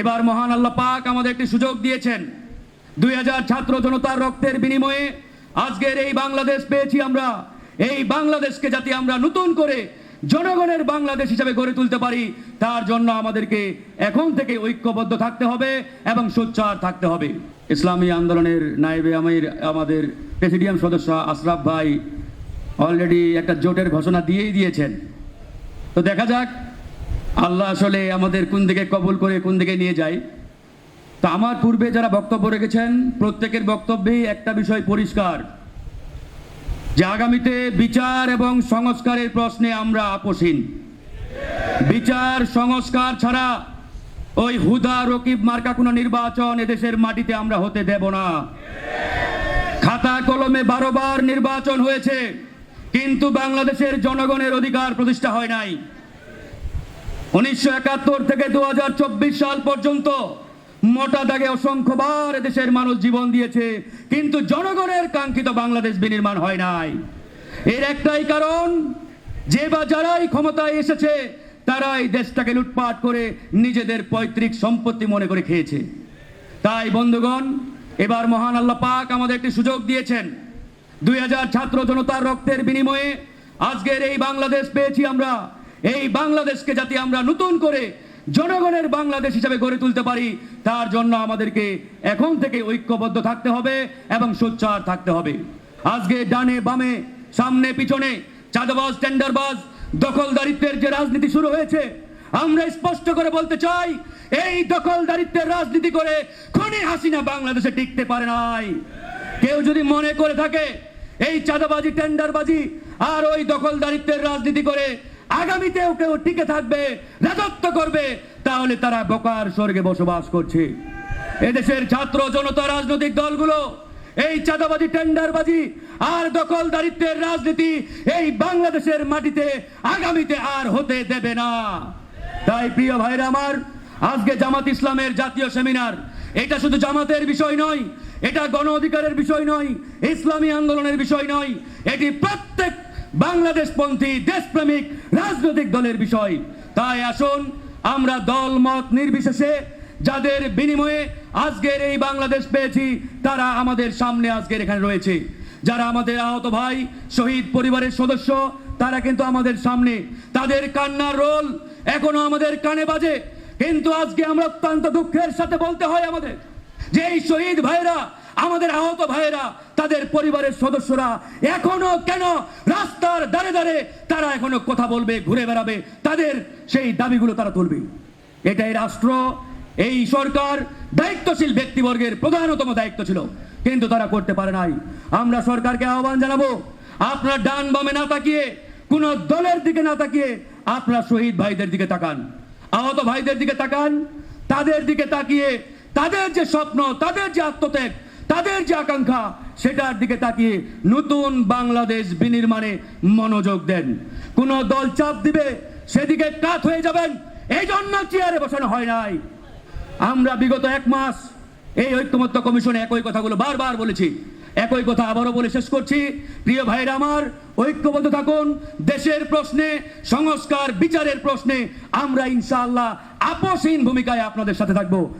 এবার মহান আল্লাহ পাক আমাদের একটি সুযোগ দিয়েছেন। দুই হাজার ছাত্র জনতার রক্তের বিনিময়ে আজকের এই বাংলাদেশ পেয়েছি আমরা। এই বাংলাদেশকে যাতে আমরা নতুন করে জনগণের বাংলাদেশ হিসেবে গড়ে তুলতে পারি, তার জন্য আমাদেরকে এখন থেকে ঐক্যবদ্ধ থাকতে হবে এবং সোচ্চার থাকতে হবে। ইসলামী আন্দোলনের নায়েবে আমির আমাদের প্রেসিডিয়াম সদস্য আশরাফ ভাই অলরেডি একটা জোটের ঘোষণা দিয়েই দিয়েছেন। তো দেখা যাক আল্লাহ আসলে আমাদের কোন দিকে কবুল করে, কোন দিকে নিয়ে যায়। তো আমার পূর্বে যারা বক্তব্য রেখেছেন, প্রত্যেকের বক্তব্যেই একটা বিষয় পরিষ্কার। যে আগামীতে বিচার এবং সংস্কারের প্রশ্নে আমরা আপোষহীন। বিচার, সংস্কার ছাড়া ওই হুদা, রকিব মার্কা কোনো নির্বাচন এদেশের মাটিতে আমরা হতে দেব না। খাতা কলমে বারো বার নির্বাচন হয়েছে, কিন্তু বাংলাদেশের জনগণের অধিকার প্রতিষ্ঠা হয় নাই। উনিশশো একাত্তর থেকে দু হাজার চব্বিশ সাল পর্যন্ত মোটা দাগে অসংখ্যবার দেশের মানুষ জীবন দিয়েছে, কিন্তু জনগণের কাঙ্ক্ষিত বাংলাদেশ বিনির্মাণ হয় নাই। এর একটাই কারণ, যে বা যারাই ক্ষমতায় এসেছে, তারাই দেশটাকে লুটপাট করে নিজেদের পৈতৃক সম্পত্তি মনে করে খেয়েছে। তাই বন্ধুগণ, এবার মহান আল্লাহ পাক আমাদের একটি সুযোগ দিয়েছেন। দুই হাজার ছাত্র জনতার রক্তের বিনিময়ে আজকের এই বাংলাদেশ পেয়েছি আমরা। এই বাংলাদেশকে যাতে আমরা নতুন করে জনগণের বাংলাদেশ হিসেবে গড়ে তুলতে পারি, তার জন্য আমাদেরকে এখন থেকে ঐক্যবদ্ধ থাকতে হবে এবং সোচ্চার থাকতে হবে। আজকে ডানে বামে, সামনে পিছনে, চাঁদাবাজ, টেন্ডারবাজ, দখলদারিত্বের যে রাজনীতি শুরু হয়েছে, আমরা স্পষ্ট করে বলতে চাই, এই দখলদারিত্বের রাজনীতি করে খনি হাসিনা বাংলাদেশে টিকতে পারে নাই। কেউ যদি মনে করে থাকে, এই চাঁদাবাজি, টেন্ডারবাজি আর ওই দখলদারিত্বের রাজনীতি করে আগামীতেও কেউ টিকে থাকবে, রাজত্ব করবে, তাহলে তারা বোকার স্বর্গে বসবাস করছে। এদেশের ছাত্র জনতা রাজনৈতিক দলগুলো, এই চাঁদাবাজি, টেন্ডারবাজি আর দখলদারিত্বের রাজনীতি এই বাংলাদেশের মাটিতে আগামীতে আর হতে দেবে না। তাই প্রিয় ভাইরা আমার, আজকে জামাত ইসলামের জাতীয় সেমিনার, এটা শুধু জামাতের বিষয় নয়, এটা গণ অধিকারের বিষয় নয়, ইসলামী আন্দোলনের বিষয় নয়, এটি প্রত্যেক বাংলাদেশপন্থী দেশপ্রেমিক রাজনৈতিক দলের বিষয়। তাই আসুন, আমরা দল মত নির্বিশেষে যাদের বিনিময়ে আজকের এই বাংলাদেশ পেয়েছি, তারা আমাদের সামনে আজকের এখানে রয়েছে। যারা আমাদের আহত ভাই, শহীদ পরিবারের সদস্য, তারা কিন্তু আমাদের সামনে। তাদের কান্নার রোল এখনও আমাদের কানে বাজে। কিন্তু আজকে আমরা অত্যন্ত দুঃখের সাথে বলতে হয় আমাদের যে এই শহীদ ভাইরা আমাদের আহত ভাইয়েরা, তাদের পরিবারের সদস্যরা এখনও কেন রাস্তার দাঁড়ে দাঁড়ে তারা এখনও কথা বলবে, ঘুরে বেড়াবে, তাদের সেই দাবিগুলো তারা তুলবে। এটাই রাষ্ট্র, এই সরকার দায়িত্বশীল ব্যক্তিবর্গের প্রধানতম দায়িত্ব ছিল, কিন্তু তারা করতে পারে নাই। আমরা সরকারকে আহ্বান জানাব, আপনার ডান বামে না তাকিয়ে, কোন দলের দিকে না তাকিয়ে আপনার শহীদ ভাইদের দিকে তাকান। আহত ভাইদের দিকে তাকান, তাদের দিকে তাকিয়ে তাদের যে স্বপ্ন, তাদের যে আত্মত্যাগ তাদের যে আকাঙ্ক্ষা, সেটার দিকে তাকিয়ে নতুন বাংলাদেশ বিনির্মাণে মনোযোগ দেন। কোন দল চাপ দিবে, সেদিকে কাত হয়ে যাবেন। এই জন্য চেয়ারে বসানো হয় নাই। আমরা বিগত এক মাস এই ঐক্যমত্য কমিশনে একই কথাগুলো বারবার বলেছি। একই কথা আবারও বলে শেষ করছি। প্রিয় ভাইরা আমার, ঐক্যবদ্ধ থাকুন। দেশের প্রশ্নে, সংস্কার, বিচারের প্রশ্নে আমরা ইনশাআল্লাহ আপোষহীন ভূমিকায় আপনাদের সাথে থাকব।